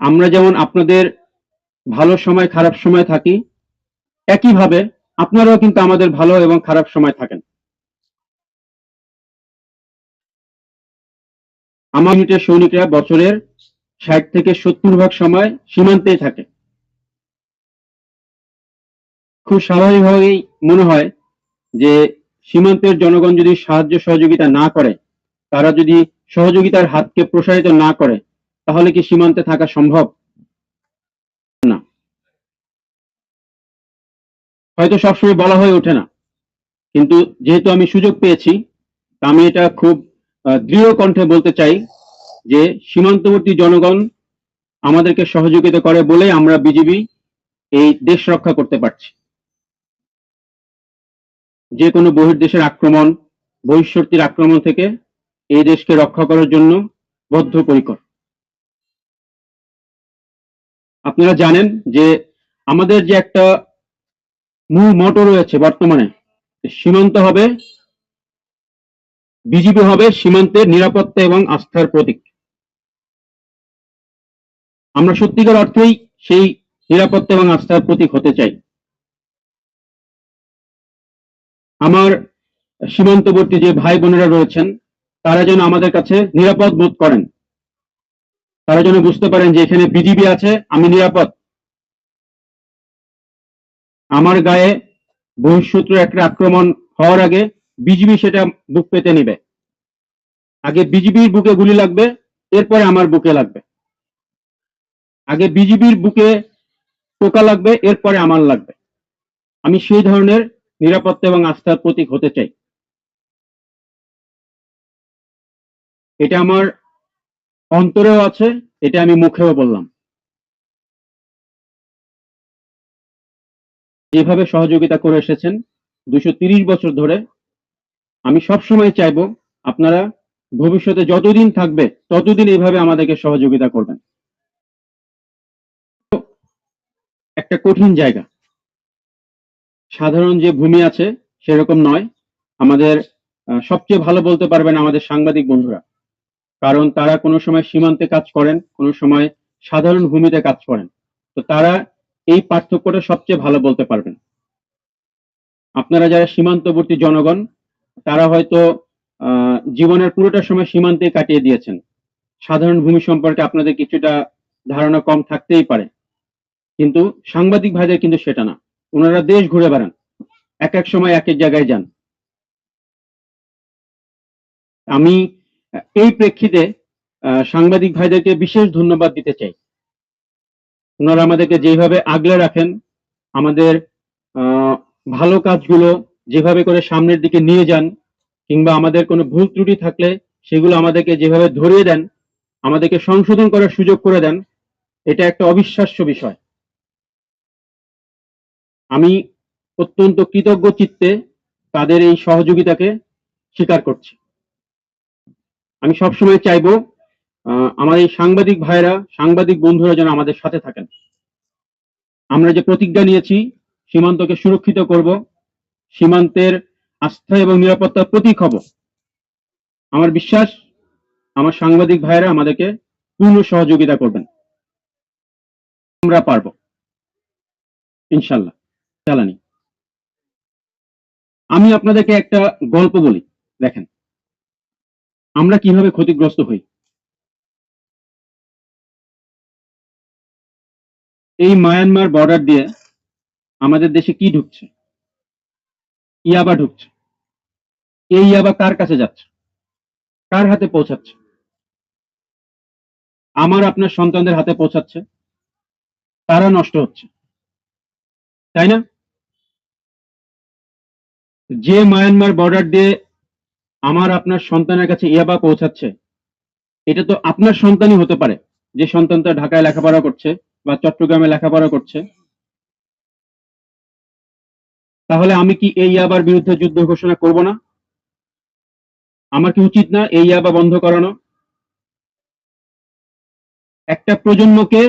আমরা যেমন আপনাদের ভালো সময়, খারাপ সময় থাকি, একইভাবে আপনারাও কিন্তু আমাদের ভালো এবং খারাপ সময় থাকেন। আমার ইউনিটের সৈনিকরা বছরের ষাট থেকে সত্তর ভাগ সময় সীমান্তেই থাকে। খুব স্বাভাবিকভাবেই মনে হয় যে সীমান্তের জনগণ যদি সাহায্য সহযোগিতা না করে, তারা যদি সহযোগিতার হাতকে প্রসারিত না করে তাহলে কি সীমান্তে থাকা সম্ভব? না। হয়তো সবসময় বলা হয়ে ওঠে না। কিন্তু যেহেতু আমি সুযোগ পেয়েছি আমি এটা খুব দৃঢ় কণ্ঠে বলতে চাই যে সীমান্তবর্তী জনগণ আমাদেরকে সহযোগিতা করে বলে আমরা বিজিবি এই দেশ রক্ষা করতে পারছি। যে কোনো বহির্দেশের আক্রমণ বহিঃশক্তির আক্রমণ থেকে এই দেশকে রক্ষা করার জন্য বদ্ধপরিকর। আপনারা জানেন যে আমাদের যে একটা মূল মটো রয়েছে বর্তমানে, সীমান্ত হবে বিজিবি হবে সীমান্তের নিরাপত্তা এবং আস্থার প্রতীক। আমরা সত্যিকার অর্থেই সেই নিরাপত্তা এবং আস্থার প্রতীক হতে চাই। আমার সীমান্তবর্তী যে ভাই বোনেরা রয়েছেন, তারা যেন আমাদের কাছে নিরাপদ বোধ করেন। তারা যেন বুঝতে পারেন যে এখানে বিজিবি আছে, আমি নিরাপদ। আমার গায়ে বহিঃশত্রুর একটা আক্রমণ হওয়ার আগে বিজিবি সেটা বুক পেতে নিবে। আগে বিজিবির বুকে গুলি লাগবে, এরপরে আমার বুকে লাগবে। আগে বিজিবির বুকে টোকা লাগবে, এরপরে আমার লাগবে। আমি সেই ধরনের নিরাপত্তা এবং আস্থার প্রতীক হতে চাই। এটা আমার অন্তরেও আছে, এটা আমি মুখেও বললাম। যেভাবে সহযোগিতা করে এসেছেন দুশো বছর ধরে। আমি সবসময় চাইব আপনারা ভবিষ্যতে যতদিন থাকবে, ততদিন এইভাবে আমাদেরকে সহযোগিতা করবেন। একটা কঠিন জায়গা। সাধারণ যে ভূমি আছে, সেরকম নয়। আমাদের সবচেয়ে ভালো বলতে পারবেন আমাদের সাংবাদিক বন্ধুরা। কারণ তারা কোনো সময় সীমান্তে কাজ করেন, কোনো সময় সাধারণ ভূমিতে কাজ করেন। তো তারা এই পার্থক্যটা সবচেয়ে ভালো বলতে পারবেন। আপনারা যারা সীমান্তবর্তী জনগণ, তারা হয়তো জীবনের পুরোটা সময় সীমান্তে কাটিয়ে দিয়েছেন। সাধারণ ভূমি সম্পর্কে আপনাদের কিছুটা ধারণা কম থাকতেই পারে। কিন্তু সাংবাদিক ভাইদের কিন্তু সেটা না। ওনারা দেশ ঘুরে বেড়ান। এক এক সময় এক এক জায়গায় যান। আমি এই প্রেক্ষিতে সাংবাদিক ভাইদেরকে বিশেষ ধন্যবাদ দিতে চাই। ওনারা আমাদেরকে যেভাবে আগলে রাখেন, আমাদের ভালো কাজগুলো যেভাবে করে সামনের দিকে নিয়ে যান, কিংবা আমাদের কোনো ভুল ত্রুটি থাকলে সেগুলো আমাদেরকে যেভাবে ধরিয়ে দেন, আমাদেরকে সংশোধন করার সুযোগ করে দেন, এটা একটা অবিশ্বাস্য বিষয়। আমি অত্যন্ত কৃতজ্ঞ চিত্তে তাদের এই সহযোগিতাকে স্বীকার করছি। আমি সবসময় চাইব আমার এই সাংবাদিক ভাইরা সাংবাদিক বন্ধুরা যেন আমাদের সাথে থাকেন। আমরা যে প্রতিজ্ঞা নিয়েছি, সীমান্তকে সুরক্ষিত করব, সীমান্তের আস্থা এবং নিরাপত্তার প্রতীক হব। আমার বিশ্বাস, আমার সাংবাদিক ভাইরা আমাদেরকে পূর্ণ সহযোগিতা করবেন। আমরা পারব। ইনশাল্লাহ চালানি আমি আপনাদেরকে একটা গল্প বলি, দেখেন। আমরা কীভাবে ক্ষতিগ্রস্ত হই? এই মায়ানমার বর্ডার দিয়ে আমাদের দেশে কি ঢুকছে? ইয়াবা ঢুকছে। এই ইয়াবা কার কাছে যাচ্ছে? কার হাতে পৌঁছাচ্ছে? আমার আপনার সন্তানদের হাতে পৌঁছাচ্ছে। তারা নষ্ট হচ্ছে। তাই না? যে মায়ানমার বর্ডার দিয়ে আমার আপনার সন্তানের কাছে ইয়াবা পৌঁছাচ্ছে। এটা তো আপনার সন্তানই হতে পারে, যে সন্তানটা ঢাকায় লেখাপড়া করছে বা চট্টগ্রামে লেখাপড়া করছে। তাহলে আমি কি এই ইয়াবার বিরুদ্ধে যুদ্ধ ঘোষণা করব না? আমার কি উচিত না এই ইয়াবা বন্ধ করানো? একটা প্রজন্মকে